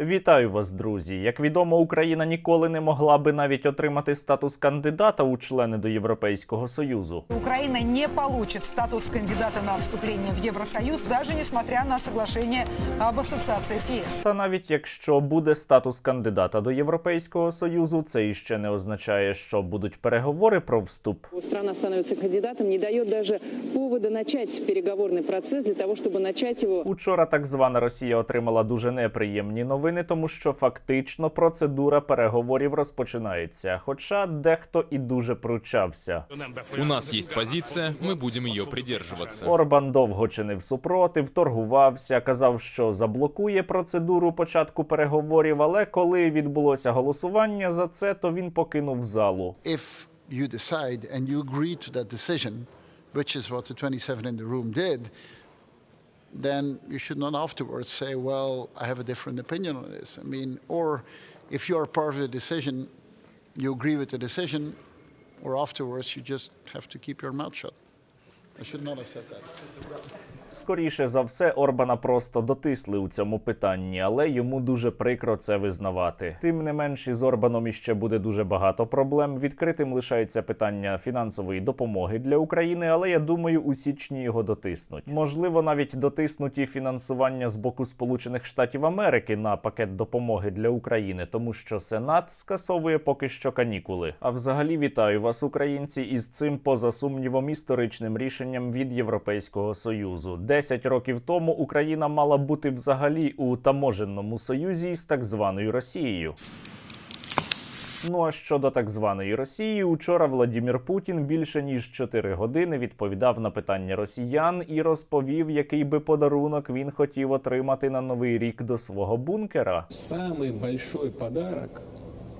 Вітаю вас, друзі. Як відомо, Україна ніколи не могла би навіть отримати статус кандидата у члени до Європейського Союзу. Украина не получит статус кандидата на вступление в Евросоюз, даже несмотря на соглашение об ассоциации с ЕС. Та навіть якщо буде статус кандидата до Європейського Союзу, це іще не означає, що будуть переговори про вступ. Страна становится кандидатом, не дает даже повода начать переговорный процесс для того, чтобы начать его Учора так звана Росія отримала дуже неприємні новини, тому що фактично процедура переговорів розпочинається. Хоча дехто і дуже пручався. У нас есть позиция, мы будем ее придерживаться. Орбан довго чинив супротив, торгувався, казав, що заблокує процедуру початку переговорів. Але коли відбулося голосування за це, то він покинув залу. if you decide and you agree to that decision, which is what the 27 in the room did, then you should not afterwards say, well, I have a different opinion on this. I mean, or if you are part of the decision, you agree with the decision, or afterwards you just have to keep your mouth shut. I should not have said that. Скоріше за все, Орбана просто дотисли у цьому питанні, але йому дуже прикро це визнавати. Тим не менш, із Орбаном іще буде дуже багато проблем. Відкритим лишається питання фінансової допомоги для України, але я думаю, у січні його дотиснуть. Можливо, навіть дотиснуть і фінансування з боку Сполучених Штатів Америки на пакет допомоги для України, тому що Сенат скасовує поки що канікули. А взагалі вітаю вас, українці, із цим поза сумнівом історичним рішенням від Європейського союзу. Десять років тому Україна мала бути взагалі у таможенному союзі з так званою Росією. Ну а щодо так званої Росії, учора Владімір Путін більше ніж 4 години відповідав на питання росіян і розповів, який би подарунок він хотів отримати на новий рік до свого бункера. Самый большой подарок –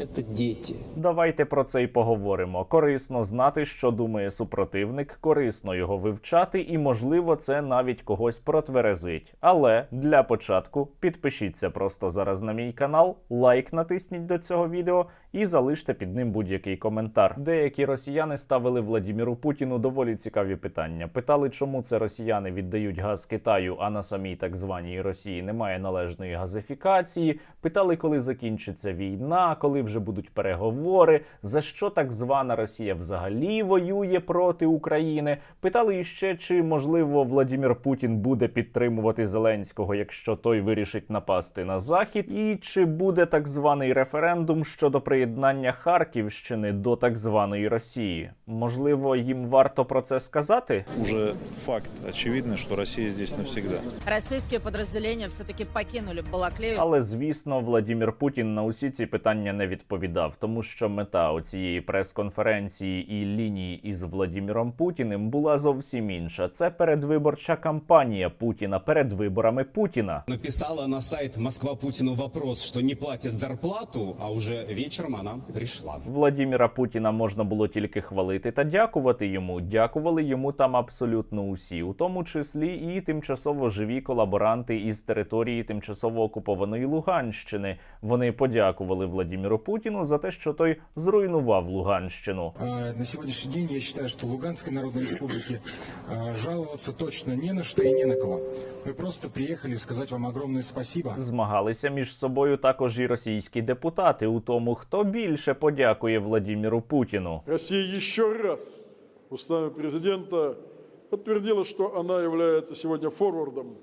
это дети. Давайте про це й поговоримо. Корисно знати, що думає супротивник, корисно його вивчати, і можливо, це навіть когось протверезить. Але для початку підпишіться просто зараз на мій канал, лайк натисніть до цього відео і залиште під ним будь-який коментар. Деякі росіяни ставили Владіміру Путіну доволі цікаві питання. Питали, чому це росіяни віддають газ Китаю, а на самій так званій Росії немає належної газифікації. Питали, коли закінчиться війна, коли вже будуть переговори, за що так звана Росія взагалі воює проти України. Питали іще, чи можливо Владімір Путін буде підтримувати Зеленського, якщо той вирішить напасти на захід, і чи буде так званий референдум щодо приєднання Харківщини до так званої Росії. Можливо, їм варто про це сказати? уже факт очевидный, что Россия здесь навсегда. Российские подразделения все-таки покинули Балаклею. Але звісно, Владімір Путін на усі ці питання не відповідав, тому що мета оцієї прес-конференції і лінії із Владіміром Путіним була зовсім інша. Це передвиборча кампанія Путіна перед виборами Путіна. Написала на сайт Москва Путину вопрос, что не платит зарплату, а уже вечером она пришла. Владіміра Путіна можна було тільки хвалити та дякувати йому. Дякували йому там абсолютно усі, у тому числі і тимчасово живі колаборанти із території тимчасово окупованої Луганщини. Вони подякували Владіміру Путіну за те, що той зруйнував Луганщину. На сегодняшний день я считаю, что Луганской Народной Республике а, жаловаться точно не на что и не на кого. Мы просто приехали сказать вам огромное спасибо. Змагалися між собою також і російські депутати у тому, хто більше подякує Владіміру Путіну. Россия еще раз устами президента подтвердила, что она является сегодня форвардом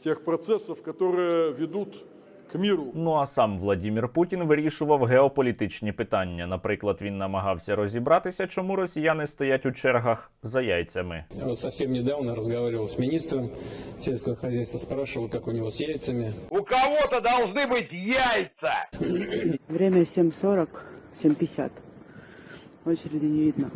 тех процессов, которые ведут к миру. Ну а сам Владімір Путін вирішував геополітичні питання. Наприклад, він намагався розібратися, чому росіяни стоять у чергах за яйцями. Я вот совсем недавно разговаривал с министром сельского хозяйства, спрашивал, как у него с яйцами. Время 7.40, 7.50. Очереди не видно.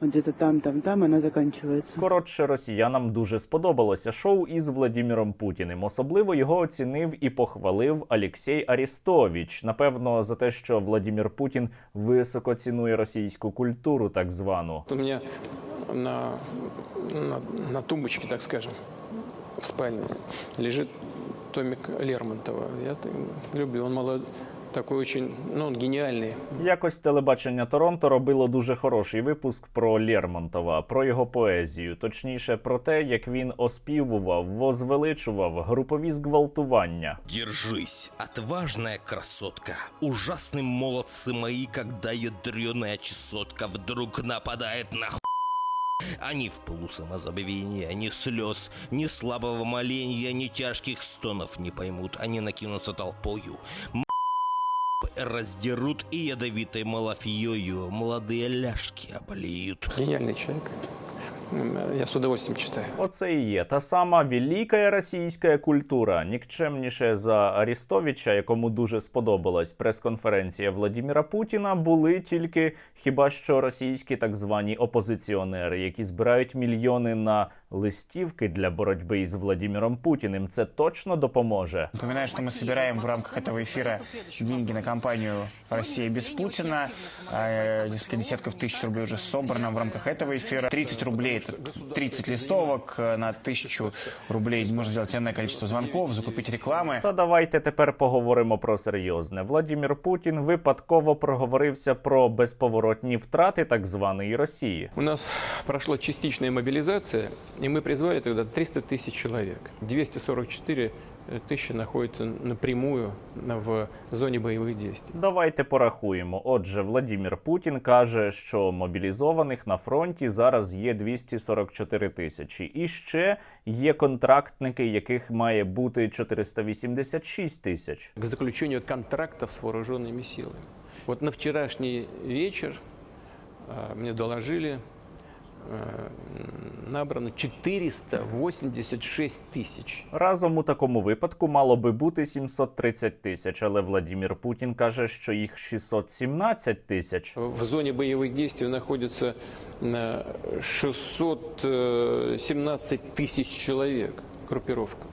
Вот где-то там, там, там она заканчивается. Коротше, росіянам дуже сподобалося шоу із Владіміром Путіним. Особливо його оцінив і похвалив Алексій Арістович. Напевно, за те, що Владімір Путін високо цінує російську культуру, так звану. У меня на, на, на тумбочке, так скажем, в спальне лежит томик Лермонтова. Я люблю, он молод, такой очень, ну, он гениальный. Якось телебачення Торонто робило дуже хороший випуск про Лермонтова, про його поезію, точніше про те, як він оспівував, возвеличував групові зґвалтування. Держись, отважная красотка. Ужасны молодцы мои, когда ядреная чесотка вдруг нападает на ху... Они в пылу самозабвения, ни слез, ни слабого моленья, ни тяжких стонов не поймут. Они накинутся толпою, м- раздерут и ядовитой малафьёю молодые ляжки облеют. Гениальный человек. М, Я с удовольствием читаю. Оце і є та сама велика російська культура. Нікчемніше за Арістовича, якому дуже сподобалась прес-конференція Владіміра Путіна, були тільки хіба що російські так звані опозиціонери, які збирають мільйони на листівки для боротьби із Владіміром Путіним. Це точно допоможе. Напоминаю, что мы собираем в рамках этого эфира деньги на кампанию «Россия без Путина». А, Несколько десятков тысяч рублей уже собрано в рамках этого эфира. 30 рублей – это 30 листовок. На тысячу рублей можно сделать ценное количество звонков, закупить рекламы. Та давайте тепер поговоримо про серйозне. Владімір Путін випадково проговорився про безповоротні втрати так званої Росії. У нас прошла частичная мобилизация, и мы призвали тогда 300 тысяч человек. 244 тысячи находятся напрямую в зоне боевых действий. Давайте порахуємо. Отже, Владімір Путін каже, що мобілізованих на фронті зараз є 244 тисячі. І ще є контрактники, яких має бути 486 тисяч. К заключению контрактов с вооруженными силами. Вот на вчерашний вечер а, мне доложили, а, набрано 486 тысяч. Разом у такому випадку мало би бути 730 тисяч, але Владімір Путін каже, що їх 617 тисяч. В зоне боевых действий находится э, 617 тысяч человек, группировка.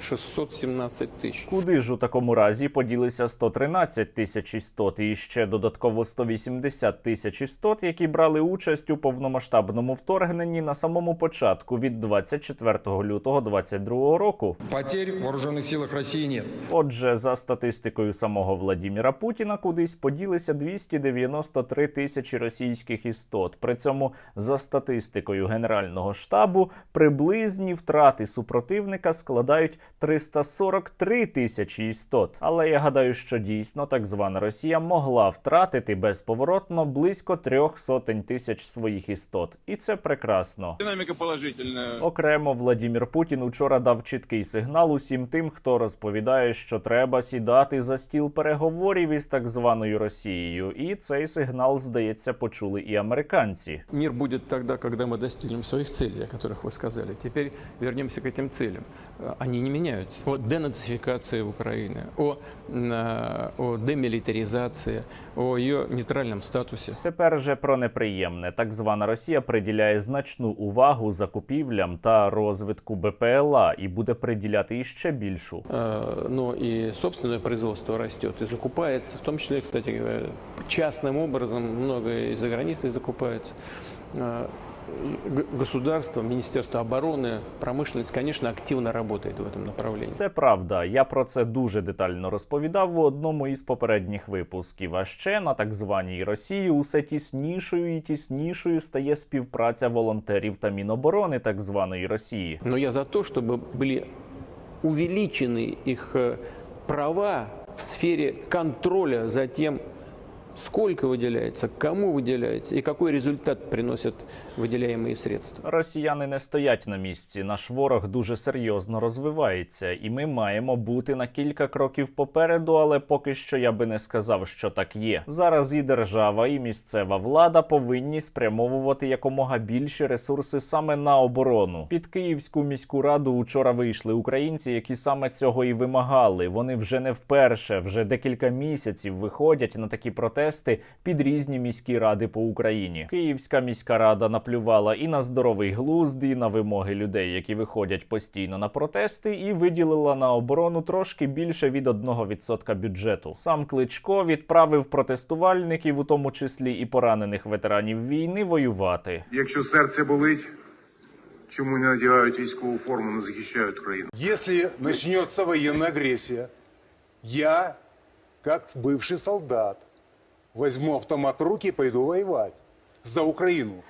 617 тисяч. Куди ж у такому разі поділися 113 тисяч істот і ще додатково 180 тисяч істот, які брали участь у повномасштабному вторгненні на самому початку від 24 лютого 2022 року. Потерь в вооруженных силах России нет. Отже, за статистикою самого Владіміра Путіна, кудись поділися 293 тисячі російських істот. При цьому, за статистикою Генерального штабу, приблизні втрати супротивника складають 343 тисячі істот. Але я гадаю, що дійсно так звана Росія могла втратити безповоротно близько трьох сотень тисяч своїх істот, і це прекрасно. Динамика положительная. Окремо Владімір Путін учора дав чіткий сигнал усім тим, хто розповідає, що треба сідати за стіл переговорів із так званою Росією. І цей сигнал, здається, почули і американці. Мир будет тогда, когда мы достигнем своих целей, о которых вы сказали. Теперь вернемся к этим целям. Э, Они не меняются. О денацификации Украины, о, э, о демилитаризации, о ее нейтральном статусе. Тепер же про неприємне. Так звана Росія приділяє значну увагу закупівлям та розвитку БПЛА і буде приділяти іще більшу. Э, Но и собственное производство растет и закупается, в том числе, кстати говоря, частным образом много из-за границы закупается. Э, г- Государство, Министерство обороны, промышленность, конечно, активно работает в этом направлении. Це правда. Я про це дуже детально розповідав в одному із попередніх випусків. А ще на так званій Росії усе тіснішою і тіснішою стає співпраця волонтерів та Міноборони так званої Росії. Но я за то, чтобы были увеличены их э, права в сфере контроля за тем, сколько выделяется, кому выделяется и какой результат приносят выделяемые средства. Росіяни не стоять на місці. Наш ворог дуже серйозно розвивається, і ми маємо бути на кілька кроків попереду, але поки що я би не сказав, що так є. Зараз і держава, і місцева влада повинні спрямовувати якомога більші ресурси саме на оборону. Під Київську міську раду учора вийшли українці, які саме цього і вимагали. Вони вже не вперше, вже декілька місяців виходять на такі протести під різні міські ради по Україні. Київська міська рада наплювала і на здоровий глузд, і на вимоги людей, які виходять постійно на протести, і виділила на оборону трошки більше від 1% бюджету. Сам Кличко відправив протестувальників, у тому числі і поранених ветеранів війни, воювати. Якщо серце болить, чому не надягають військову форму, не захищають країну? Если начнется военная агрессия, я как бывший солдат. Возьму автомат в руки и пойду воевать. За Украину.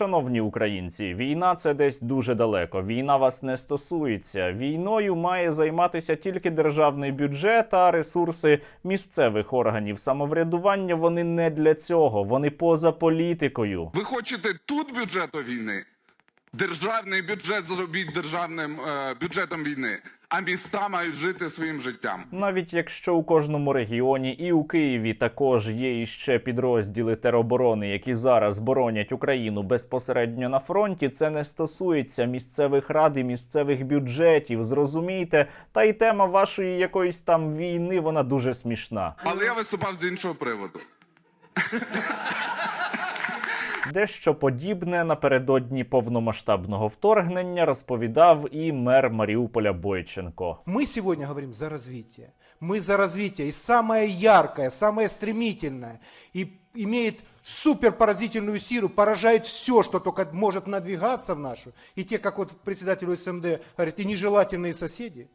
Шановні українці, війна це десь дуже далеко. Війна вас не стосується. Війною має займатися тільки державний бюджет, а ресурси місцевих органів самоврядування вони не для цього. Вони поза політикою. Ви хочете тут бюджету війни? Державний бюджет зробіть державним е, бюджетом війни, а міста мають жити своїм життям. Навіть якщо у кожному регіоні і у Києві також є іще підрозділи тероборони, які зараз боронять Україну безпосередньо на фронті, це не стосується місцевих рад і місцевих бюджетів. Зрозумійте, та й тема вашої якоїсь там війни вона дуже смішна. Але я виступав з іншого приводу. Дещо подібне напередодні повномасштабного вторгнення розповідав і мер Маріуполя Бойченко. Мы сегодня говорим за развитие. Мы за развитие. И самое яркое, самое стремительное, и имеет суперпоразительную силу, поражает все, что только может надвигаться в нашу. И те, как вот председатель СМД говорит, и нежелательные соседи,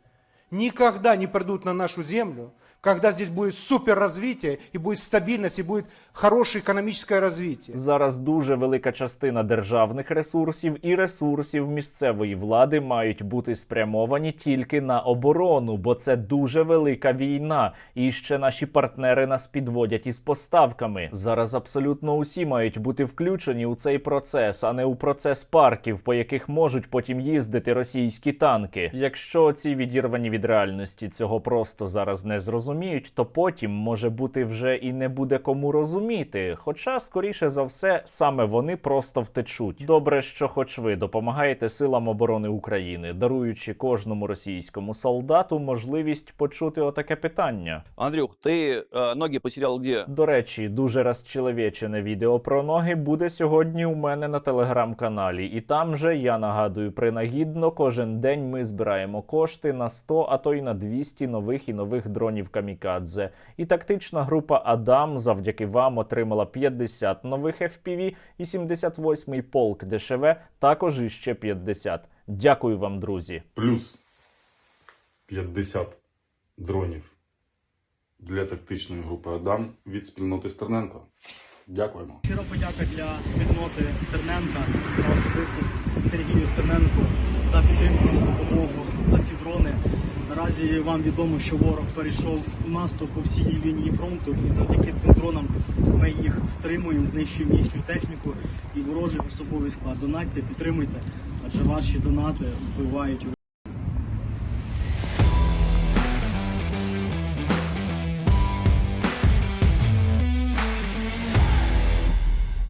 никогда не придут на нашу землю, когда здесь будет суперразвитие, и будет стабильность, и будет хорошее экономическое развитие. Зараз дуже велика частина державних ресурсів і ресурсів місцевої влади мають бути спрямовані тільки на оборону, бо це дуже велика війна. І ще наші партнери нас підводять із поставками. Зараз абсолютно усі мають бути включені у цей процес, а не у процес парків, по яких можуть потім їздити російські танки. Якщо ці відірвані від реальності цього просто зараз не зрозуміють, то потім може бути вже і не буде кому розуміти. Хоча, скоріше за все, саме вони просто втечуть. Добре, що хоч ви допомагаєте силам оборони України, даруючи кожному російському солдату можливість почути отаке питання. Андрюх, ты э, ноги потерял где? До речі, дуже розчеловечене відео про ноги буде сьогодні у мене на телеграм-каналі, і там же я нагадую принагідно, кожен день ми збираємо кошти на 100, а то й на 200 нових і нових дронів камікадзе. І тактична група Адам завдяки вам отримала 50 нових FPV і 78-й полк ДШВ також іще 50. Дякую вам, друзі. плюс 50 дронів для тактичної групи Адам від спільноти Стерненко. Дякуємо. Щиро подяка для спільноти Стерненка та особисто Сергію Стерненку за підтримку, за допомогу. Наразі вам відомо, що ворог перейшов у наступ по всій лінії фронту, і завдяки цим дронам ми їх стримуємо, знищуємо їхню техніку. І ворожий особовий склад. Донатьте, підтримуйте, адже ваші донати вбивають